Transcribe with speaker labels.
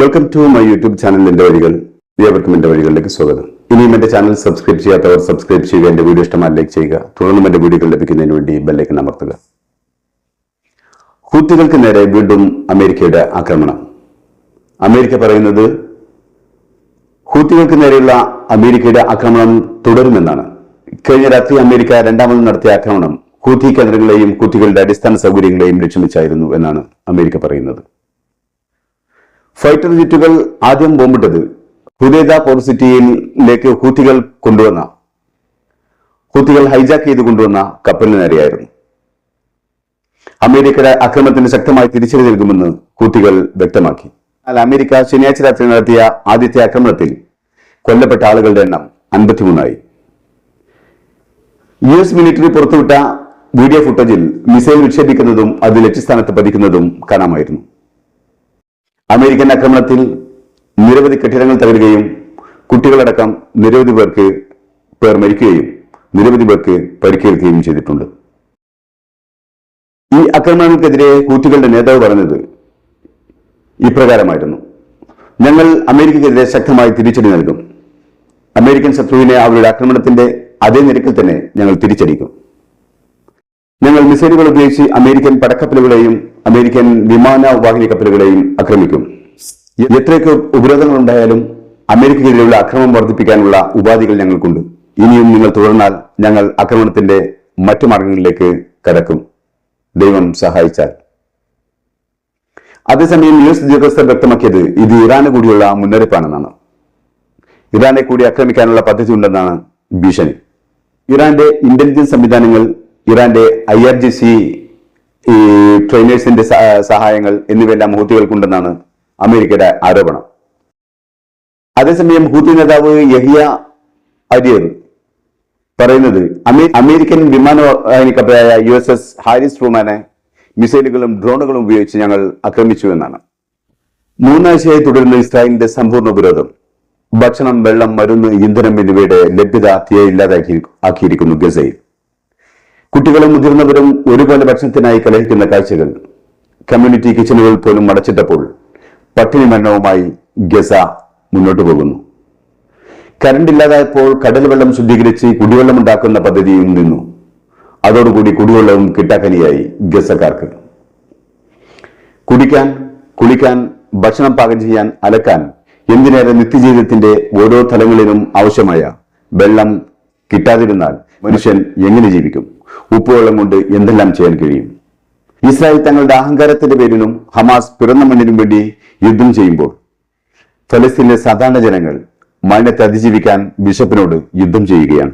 Speaker 1: Welcome to my YouTube channel എന്റെ വഴികൾ ഏവർക്കും എന്റെ വഴികളിലേക്ക് സ്വാഗതം. ഇനിയും എന്റെ ചാനൽ സബ്സ്ക്രൈബ് ചെയ്യാത്തവർ സബ്സ്ക്രൈബ് ചെയ്യുക എന്റെ വീഡിയോ ഇഷ്ടമായി ലൈക്ക് ചെയ്യുക തുടർന്നും എന്റെ വീഡിയോകൾ ലഭിക്കുന്നതിന് വേണ്ടി ബെല്ലൈക്കൻ അമർത്തുക. ഹൂത്തികൾക്ക് നേരെ വീണ്ടും അമേരിക്കയുടെ ആക്രമണം. അമേരിക്ക പറയുന്നത് ഹൂത്തികൾക്ക് നേരെയുള്ള അമേരിക്കയുടെ ആക്രമണം തുടരുമെന്നാണ്. കഴിഞ്ഞ രാത്രി അമേരിക്ക രണ്ടാമത് നടത്തിയ ആക്രമണം ഹൂത്തി കേന്ദ്രങ്ങളെയും ഹൂത്തികളുടെ അടിസ്ഥാന സൗകര്യങ്ങളെയും ലക്ഷ്യം വെച്ചായിരുന്നു എന്നാണ് അമേരിക്ക പറയുന്നത്. ഫൈറ്റർ ജെറ്റുകൾ ആദ്യം ബോംബിട്ടത് ഹുദേദ പോർ സിറ്റിയിലേക്ക് ഹൂത്തികൾ കൊണ്ടുവന്ന ഹൂത്തികൾ ഹൈജാക്ക് ചെയ്ത് കൊണ്ടുവന്ന കപ്പലിന് അമേരിക്കയുടെ ആക്രമണത്തിന് ശക്തമായി തിരിച്ചടി നൽകുമെന്ന് ഹൂത്തികൾ വ്യക്തമാക്കി. എന്നാൽ അമേരിക്ക ശനിയാഴ്ച രാത്രി നടത്തിയ ആദ്യത്തെ ആക്രമണത്തിൽ കൊല്ലപ്പെട്ട ആളുകളുടെ എണ്ണം അൻപത്തിമൂന്നായി. യു എസ് മിലിറ്ററി പുറത്തുവിട്ട വീഡിയോ ഫുട്ടേജിൽ മിസൈൽ വിക്ഷേപിക്കുന്നതും അത് ലക്ഷ്യസ്ഥാനത്ത് പതിക്കുന്നതും കാണാമായിരുന്നു. അമേരിക്കൻ ആക്രമണത്തിൽ നിരവധി കെട്ടിടങ്ങൾ തകരുകയും കുട്ടികളടക്കം നിരവധി പേർക്ക് പേർ മരിക്കുകയും നിരവധി പേർക്ക് പരിക്കേൽക്കുകയും ചെയ്തിട്ടുണ്ട്. ഈ ആക്രമണങ്ങൾക്കെതിരെ ഹൂത്തികളുടെ നേതാവ് പറഞ്ഞത് ഇപ്രകാരമായിരുന്നു. ഞങ്ങൾ അമേരിക്കക്കെതിരെ ശക്തമായി തിരിച്ചടി നൽകും. അമേരിക്കൻ ശത്രുവിനെ അവരുടെ ആക്രമണത്തിന്റെ അതേ നിരക്കിൽ തന്നെ ഞങ്ങൾ തിരിച്ചടിക്കും. ഞങ്ങൾ മിസൈലുകൾ ഉപയോഗിച്ച് അമേരിക്കൻ പടക്കപ്പലുകളെയും അമേരിക്കൻ വിമാനവാഹിനി കപ്പലുകളെയും ആക്രമിക്കും. എത്രയൊക്കെ ഉപരോധങ്ങൾ ഉണ്ടായാലും അമേരിക്കയ്ക്കെതിരെയുള്ള അക്രമം വർദ്ധിപ്പിക്കാനുള്ള ഉപാധികൾ ഞങ്ങൾക്കുണ്ട്. ഇനിയും നിങ്ങൾ തുടർന്നാൽ ഞങ്ങൾ ആക്രമണത്തിന്റെ മറ്റു മാർഗങ്ങളിലേക്ക് കടക്കും. ദൈവം സഹായിച്ചാൽ. അതേസമയം യു എസ് ഉദ്യോഗസ്ഥർ വ്യക്തമാക്കിയത് ഇത് ഇറാന് കൂടിയുള്ള മുന്നറിയിപ്പാണെന്നാണ്. ഇറാനെ കൂടി ആക്രമിക്കാനുള്ള പദ്ധതി ഉണ്ടെന്നാണ് ഭീഷണി. ഇറാന്റെ ഇന്റലിജൻസ് സംവിധാനങ്ങൾ ഇറാന്റെ ഐ ആർ ജി സി ഈ ട്രെയിനേഴ്സിന്റെ സഹ- സഹായങ്ങൾ എന്നിവയെല്ലാം ഹൂത്തികൾക്കുണ്ടെന്നാണ് അമേരിക്കയുടെ ആരോപണം. അതേസമയം ഹൂത്തി നേതാവ് യഹിയ അരിയർ പറയുന്നത് അമേരിക്കൻ വിമാനവാഹിനി കപ്പലായ U S S Harry S ട്രൂമാനെ മിസൈലുകളും ഡ്രോണുകളും ഉപയോഗിച്ച് ഞങ്ങൾ ആക്രമിച്ചു എന്നാണ്. മൂന്നാഴ്ചയായി തുടരുന്ന ഇസ്രായേലിന്റെ സമ്പൂർണ ഉപരോധം. ഭക്ഷണം വെള്ളം മരുന്ന് ഇന്ധനം എന്നിവയുടെ ലഭ്യത ഇല്ലാതാക്കി ആക്കിയിരിക്കുന്നു ഗസയിൽ. കുട്ടികളും മുതിർന്നവരും ഒരുപോലെ ഭക്ഷണത്തിനായി കലഹിക്കുന്ന കാഴ്ചകൾ. കമ്മ്യൂണിറ്റി കിച്ചണുകൾ പോലും അടച്ചിട്ടപ്പോൾ പട്ടിണി മരണവുമായി ഗസ മുന്നോട്ടു പോകുന്നു. കരണ്ട് ഇല്ലാതായപ്പോൾ കടൽ വെള്ളം ശുദ്ധീകരിച്ച് കുടിവെള്ളം ഉണ്ടാക്കുന്ന പദ്ധതിയും നിന്നു. അതോടുകൂടി കുടിവെള്ളവും കിട്ടാക്കനിയായി ഗസക്കാർക്ക്. കുടിക്കാൻ കുളിക്കാൻ ഭക്ഷണം പാകം ചെയ്യാൻ അലക്കാൻ എന്തിനേറെ നിത്യജീവിതത്തിന്റെ ഓരോ തലങ്ങളിലും ആവശ്യമായ വെള്ളം കിട്ടാതിരുന്നാൽ മനുഷ്യൻ എങ്ങനെ ജീവിക്കും? ഉപ്പുവെള്ളം കൊണ്ട് എന്തെല്ലാം ചെയ്യാൻ കഴിയും? ഇസ്രായേൽ തങ്ങളുടെ അഹങ്കാരത്തിന്റെ പേരിലും ഹമാസ് പിറന്ന മണ്ണിനും വേണ്ടി യുദ്ധം ചെയ്യുമ്പോൾ ഫലസ്തീനിലെ സാധാരണ ജനങ്ങൾ മരണത്തെ അതിജീവിക്കാൻ ബിഷപ്പിനോട് യുദ്ധം ചെയ്യുകയാണ്.